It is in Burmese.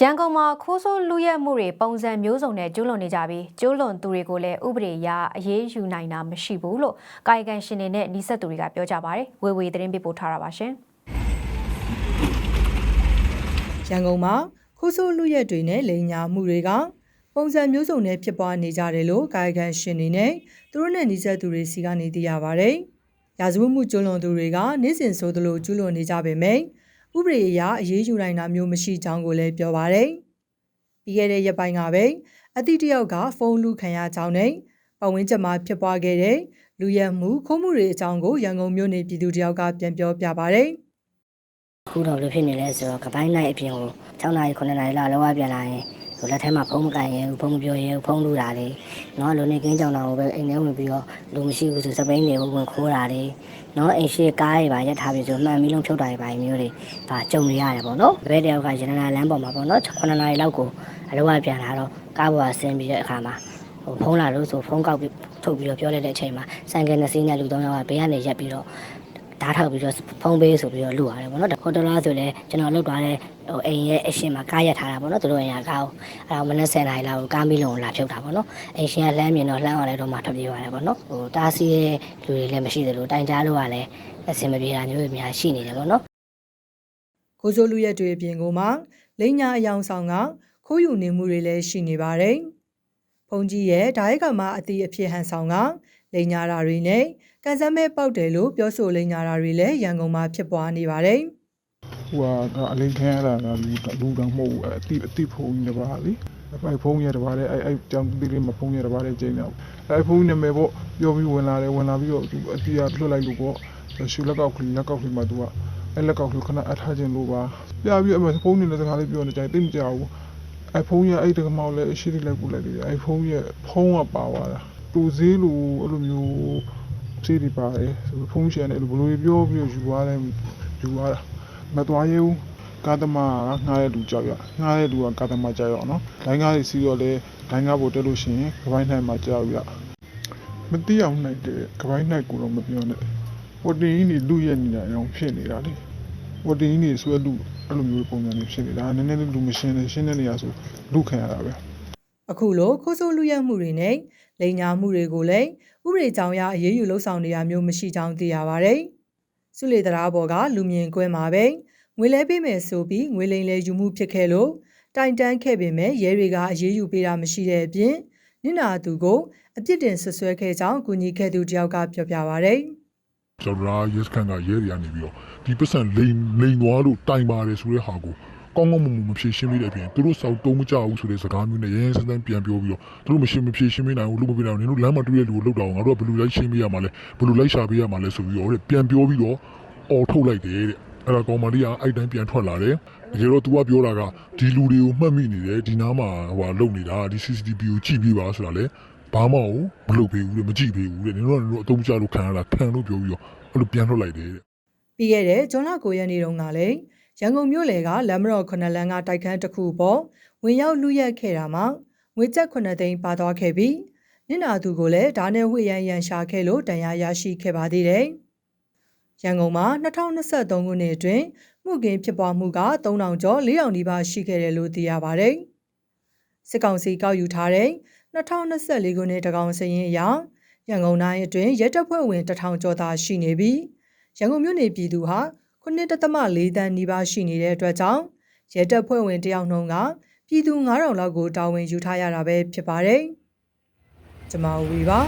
ရန်ကုန်မှာခိုးဆိုးလူရက်မှုတွေပုံစံမျိုးစုံနဲ့ကျူးလွန်နေကြပြီးကျူးလွန်သူတွေကိုလည်းဥပဒေအရအရေးယူနိုင်တာမရှိဘူးလို့ကာယကံရှင်တွေနဲ့နှိစက်သူတွေကပြောကြပါတယ်။ဝေဝေသတင်းပေးပို့ထားတာပါရှင်။ရန်ကုန်မှာခိုးဆိုးလူရက်တွေနဲ့လိန်ညာမှုတွေကပုံစံမျိုးစုံနဲ့ဖြစ်ပွားနေကြတယ်လို့ကာယကံရှင်တွေနဲ့သူတို့နဲ့နှိစက်သူတွေစီကနေသိရပါဗျ။ရာဇဝတ်မှုကျူးလွန်သူတွေကနေ့စဉ်ဆိုသလိုကျူးလွန်နေကြပေမယ့် ဥပဒေအရအရေးယူနိုင်တာမျိုးမရှိကြောင်းကိုလည်းပြောပါဗျ။ပြီးခဲ့တဲ့ရက်ပိုင်းကပဲအတိတယောက်ကဖုန်းလူခံရကြောင်းနဲ့ပတ်ဝန်းကျင်မှာဖြစ်ပွားခဲ့တဲ့လူရက်မှုခိုးမှုတွေအကြောင်းကိုရန်ကုန်မြို့နယ်ပြည်သူတယောက်ကပြန်ပြောပြပါဗျ။ခုတော့ဘယ်လိုဖြစ်နေလဲဆိုတော့ကပိုင်းနိုင်အပြင်ကို6နာရီ9နာရီလောက်လောကပြန်လာရင် ဟိုလက်ထဲမှာဖုန်းမကန်ရင်ဖုန်းမပြောရင်ဖုန်းလူတာလေနော်လူနေကင်းကြောင်တာကိုပဲအိမ်ထဲဝင်ပြီးတော့လူမရှိဘူးဆိုစပိန်တွေကိုဝင်ခိုးတာလေနော်အိမ်ရှိကားတွေပါရက်ထားပြီးဆိုမှန်ပြီးလုံးဖြုတ်တာတွေပါမျိုးတွေဒါကြုံနေရတယ်ပေါ့နော်ဘယ်တယောက်ကရန်နာလမ်းပေါ်မှာပေါ့နော်9နာရီလောက်ကိုအလောကပြန်လာတော့ကားပေါ်ဆင်းပြီးတဲ့အခါမှာဟိုဖုန်းလာလို့ဆိုဖုန်းကောက်ပြီးထုတ်ပြီးတော့ပြောလိုက်တဲ့အချိန်မှာဆိုင်ကယ်နှစ်စီးနဲ့လူ၃ယောက်ကဘေးကနေရက်ပြီးတော့ ဓာတ်ထောက်ပြီးတော့ဖုန်းပေးဆိုပြီးတော့录ရတယ်ပေါ့နော်ဟိုတလားဆိုလည်းကျွန်တော်လောက်သွားတဲ့ဟိုအိမ်ရဲ့အရှင်မှာကားရက်ထားတာပေါ့နော်သူတို့အိမ်ကကားကိုအဲ့ဒါမနေ့10နာရီလောက်ကိုကားမီးလုံးကိုလာဖြုတ်တာပေါ့နော်အိမ်ရှင်ကလှမ်းမြင်တော့လှမ်းအောင်လိုက်တော့မှထွက်ပြေးပါတယ်ပေါ့နော်ဟိုတားဆီးတဲ့လူတွေလည်းမရှိသလိုတိုင်ကြားလို့ကလည်းအဆင်မပြေတာမျိုးတွေများရှိနေတယ်ပေါ့နော်ကိုစိုးလူရက်တွေအပြင်ကိုမှလိန်ညာအယောင်ဆောင်ကခိုးယူနေမှုတွေလည်းရှိနေပါတယ်။ဖုန်ကြီးရဲ့ဓာတ်ကမှာအတီအဖြစ်ဟန်ဆောင်က လိန်ညာတာတွေနဲ့ကန်စမ်းမဲပေါက်တယ်လို့ပြောဆိုလိန်ညာတာတွေလည်းရန်ကုန်မှာဖြစ်ပွားနေပါတယ်ဟိုကအလိန်ခံရတာကလူလူတောင်မဟုတ်ဘူးအတိအတိဖုံးကြီးတစ်ပါးလေအဲ့ဖုံးရတစ်ပါးလေအဲ့အဲ့ကြောင်တိလေးမဖုံးရတစ်ပါးလေကျင်းတော့အဲ့ဖုံးနာမည်ပေါ့ပြောပြီးဝင်လာတယ်ဝင်လာပြီးတော့သူအတီကလွတ်လိုက်လို့ပေါ့ရှူလက်ကောက်ကလေးလက်ကောက်ကလေးမှာသူကအဲ့လက်ကောက်ကလေးခဏအထားခြင်းလို့ပါပြပြီးအမဖုံးနေတဲ့စကားလေးပြောနေကြတိတ်မကြောက်ဘူးအဲ့ဖုံးရအဲ့တကမောက်လဲရှိတိလိုက်ပို့လိုက်တယ်အဲ့ဖုံးရဖုံးကပါသွားတာ တူစည်းလိုအဲ့လိုမျိုးစီးဒီပါတယ်ဖုံးရှင်နဲ့ဘယ်လိုပြောပြီးယူသွားတယ်ယူသွားတာမသွားရဲဘူးကာသမာကငှားတဲ့လူကြောက်ရငှားတဲ့လူကကာသမာကြောက်ရအောင်နော်ဒိုင်းကားတွေစီးတော့လေဒိုင်းကားပေါ်တက်လို့ရှိရင်ကပိုင်းနိုင်မှာကြောက်ရမတိအောင်နိုင်တဲ့ကပိုင်းနိုင်ကိုတော့မပြောနဲ့ဝတ်တင်းကြီးနေလူရဲ့နေတာအောင်ဖြစ်နေတာလေဝတ်တင်းကြီးနေဆွဲလူအဲ့လိုမျိုးပုံစံတွေဖြစ်နေတာနည်းနည်းလေးလူမရှင်းနေရှင်းတဲ့နေရာဆိုလူခံရတာပဲ။ အခုလိုခိုးဆိုးလူရက်မှုတွေနဲ့လိန်ညာမှုတွေကိုလည်းဥပဒေကြောင်းအရအရေးယူလှုပ်ဆောင်နေတာမျိုးမရှိကြောင်းသိရပါတယ်။စုလေတရားဘော်ကလူမြင်ကွဲမှာပဲငွေလဲပေးမယ်ဆိုပြီးငွေလိမ်လဲယူမှုဖြစ်ခဲ့လို့တိုင်တန်းခဲ့ပေမဲ့ရဲတွေကအရေးယူပေးတာမရှိတဲ့အပြင်နင့်နာသူကိုအပြစ်တင်ဆွဆွဲခဲ့ကြောင်းကူညီခဲ့သူတယောက်ကပြောပြပါဗျ။ကျွန်တော်တို့ရက်စကန်ကရဲတွေကနေပြီးတော့ဒီပတ်စံလိန်လိန်သွားလို့တိုင်ပါတယ်ဆိုတဲ့ဟာကို ကောင်းကောင်းမွန်မွန်မဖြေရှင်းပေးတဲ့အပြင်သူတို့စောက်တုံးမကြဘူးဆိုတဲ့စကားမျိုးနဲ့ရဲရဲစမ်းစမ်းပြန်ပြောပြီးတော့သူတို့မရှင်းမဖြေရှင်းပေးနိုင်ဘူးလို့မပြနိုင်ဘူးနင်တို့လမ်းမှာတွေ့ရလူကိုလောက်တော့ငါတို့ကဘယ်လိုလိုက်ရှင်းပေးရမှာလဲဘယ်လိုလိုက်ရှာပေးရမှာလဲဆိုပြီးတော့တဲ့ပြန်ပြောပြီးတော့အော်ထုတ်လိုက်တယ်တဲ့အဲ့ဒါကောင်မလေးကအဲ့တိုင်းပြန်ထွက်လာတယ်တကယ်တော့ तू ကပြောတာကဒီလူတွေကိုမှတ်မိနေတယ်ဒီနားမှာဟိုလုံနေတာဒီ CCTV ကိုကြည့်ပြပါဆိုတာလေဘာမှမလုပ်ပေးဘူးတဲ့မကြည့်ပေးဘူးတဲ့နင်တို့ကနင်တို့အတုံးကြလို့ခံရတာခံလို့ပြောပြီးတော့အဲ့လိုပြန်ထွက်လိုက်တယ်တဲ့ပြီးခဲ့တဲ့ဇွန်လ9ရက်နေ့တုန်းကလည်း ရန်ကုန်မြို့လယ်ကလမ်းမတော်9လမ်းကတိုက်ခန်းတစ်ခုပေါ်ဝင်ရောက်လူရက်ခဲ့တာမှာငွေကျပ်9သိန်းပါသွားခဲ့ပြီးနင့်နာသူကိုလည်းဓာနဲ့ဝှေ့ရန်ရန်ရှာခဲ့လို့တန်ရာရရှိခဲ့ပါသေးတယ်။ရန်ကုန်မှာ2023ခုနှစ်အတွင်းမှုကင်းဖြစ်ပွားမှုက3000ကျော်4000နီးပါးရှိခဲ့တယ်လို့သိရပါတယ်။စစ်ကောင်စီကောက်ယူထားတဲ့2024ခုနှစ်တကောင်စရင်အရရန်ကုန်တိုင်းအတွင်းရဲတပ်ဖွဲ့ဝင်1000ကျော်သာရှိနေပြီးရန်ကုန်မြို့နယ်ပြည်သူဟာ 9.4တန်းနီးပါးရှိနေတဲ့အတွက်ကြောင့်ရဲတပ်ဖွဲ့ဝင်တယောက်နှုန်းကပြည်သူ9000လောက်ကိုတာဝန်ယူထားရတာပဲဖြစ်ပါတယ်။ကျွန်မဝီပါ